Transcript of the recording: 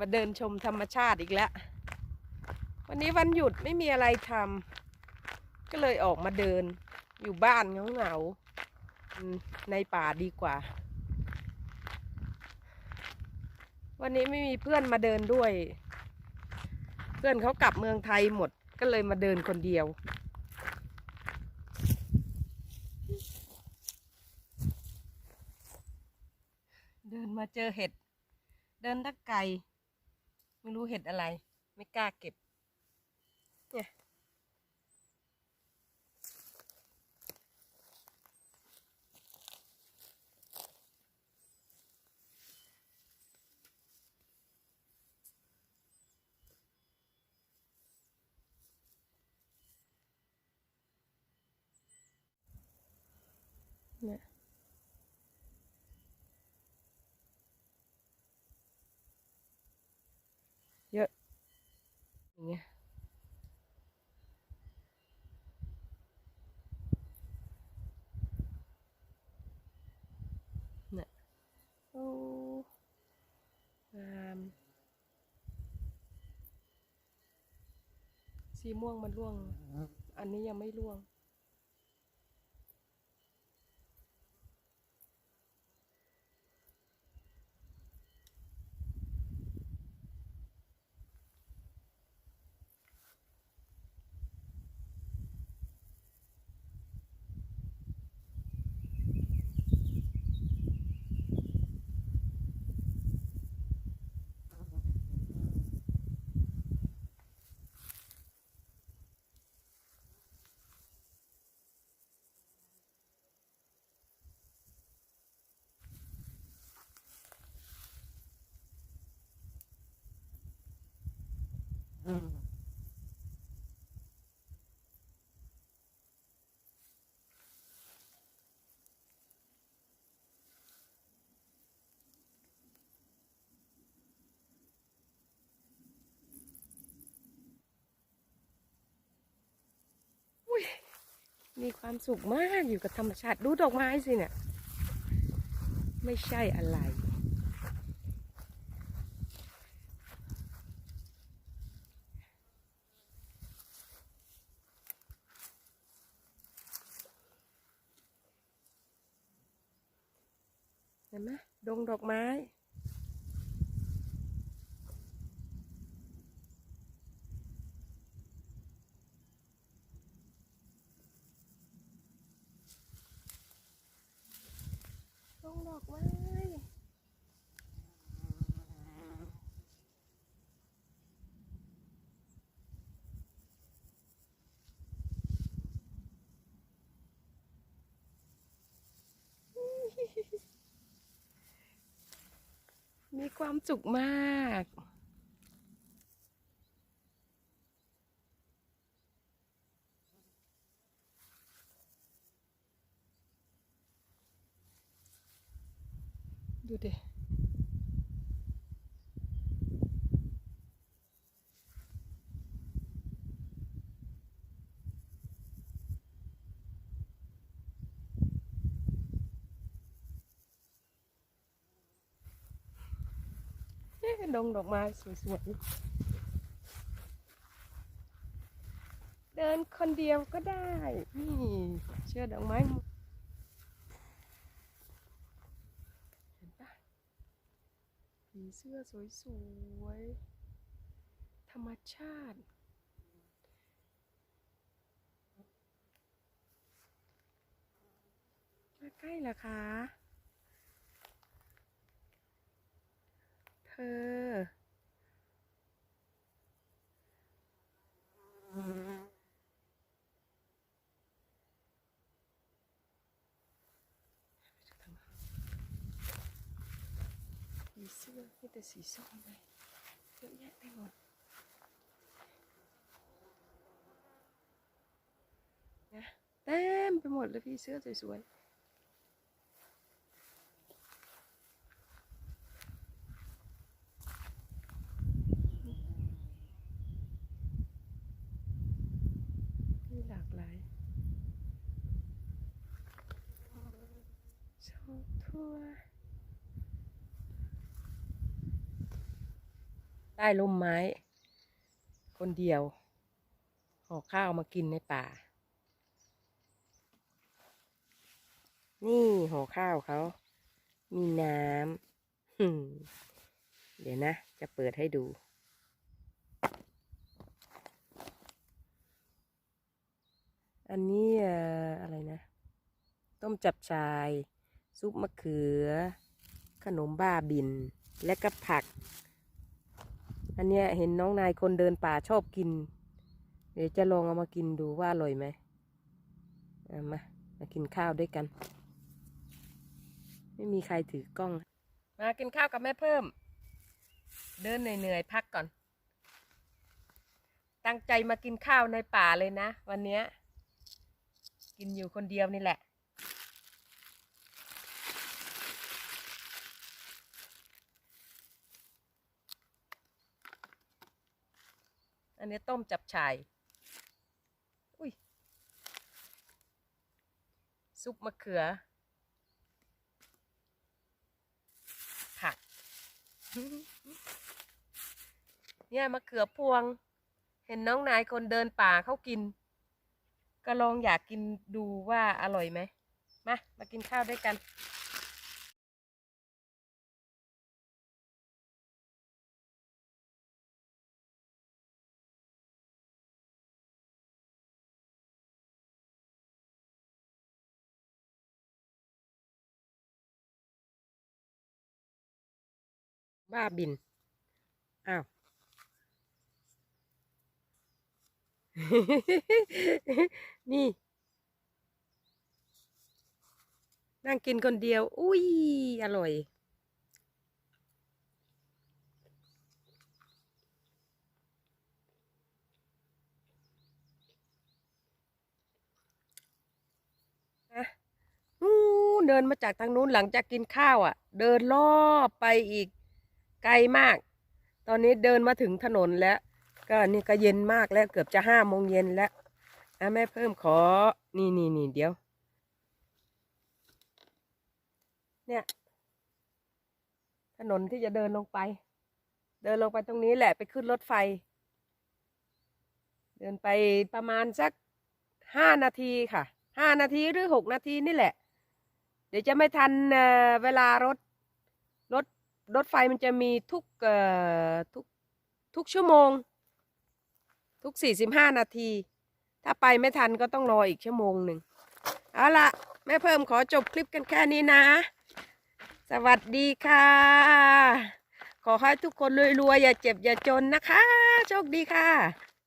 มาเดินชมธรรมชาติอีกแล้ว วันนี้วันหยุดไม่มีอะไรทำก็เลยออกมาเดิน อยู่บ้านเงาๆอืมในป่าดีกว่า วันนี้ไม่มีเพื่อนมาเดินด้วย เพื่อนเขากลับเมืองไทยหมดก็เลยมาเดินคนเดียวเดินมาเจอเห็ด เดินตั้งไกล ไม่รู้เห็ดอะไร ไม่กล้าเก็บ เนี่ย เนี่ยอะ อย่างเงี้ย เนี่ยโอ้งาม สีม่วงมันร่วง อันนี้ยังไม่ร่วง อุ้ย มีความสุขมากอยู่กับธรรมชาติดูดอกไม้สิเนี่ยไม่ใช่อะไร เห็นไหมดงดอกไม้ ดงดอกไม้ มีความสุขมาก ดูดิ ดงดอกไม้สวยๆ เดินคนเดียวก็ได้ นี่เชื่อดอกไม้เห็นปะผีเสื้อสวยๆ ธรรมชาติมาใกล้เหรอคะ เธอ มี เสื้อมีแต่สีส้มเลยเยอะแยะไปหมดนะเต็มไปหมดเลยพี่เสื้อสวยๆทั่ว ต้ร่มไม้ คนเดียวห่อข้าวมากินในป่า นี่ห่อข้าวเขา มีน้ำเดี๋ยวนะ จะเปิดให้ดู อันนี้เอ่ออะไรนะ ต้มจับชาย ซุปมะเขือ ขนมบ้าบิน และก็ผัก อันเนี้ยเห็นน้องนายคนเดินป่าชอบกิน เดี๋ยวจะลองเอามากินดูว่าอร่อยไหมเอามามากินข้าวด้วยกัน ไม่มีใครถือกล้อง มากินข้าวกับแม่เพิ่ม เดินเหนื่อยๆพักก่อน ตั้งใจมากินข้าวในป่าเลยนะ วันเนี้ย กินอยู่คนเดียวนี่แหละ อันนี้ต้มจับฉ่ายอุ้ยซุปมะเขือ ผัก เนี่ยมะเขือพวง เห็นน้องนายคนเดินป่าเขากิน ก็ลองอยากกินดูว่าอร่อยไหมมา มากินข้าวด้วยกัน บ้าบิน อ้าว นี่ นั่งกินคนเดียว อุ้ย อร่อยอะนู้นเดินมาจากทางนู้นหลังจากกินข้าวอะ เดินรอบไปอีก ไกลมาก ตอนนี้เดินมาถึงถนนแล้ว ก็นี่ก็เย็นมากแล้วเกือบจะห้าโมงเย็นแล้วอะแม่เพิ่มขอ นี่นี่นี่เดี๋ยว เนี่ย ถนนที่จะเดินลงไป เดินลงไปตรงนี้แหละไปขึ้นรถไฟ เดินไปประมาณสักห้านาทีค่ะห้านาทีหรือหกนาทีนี่แหละ เดี๋ยวจะไม่ทันเวลารถ รถไฟมันจะมีทุกเอ่อทุกทุกชั่วโมง ทุกสี่สิบห้านาที ถ้าไปไม่ทันก็ต้องรออีกชั่วโมงหนึ่งเอาละแม่เพิ่มขอจบคลิปกันแค่นี้นะ สวัสดีค่ะ ขอให้ทุกคนรวยๆอย่าเจ็บอย่าจนนะคะ โชคดีค่ะ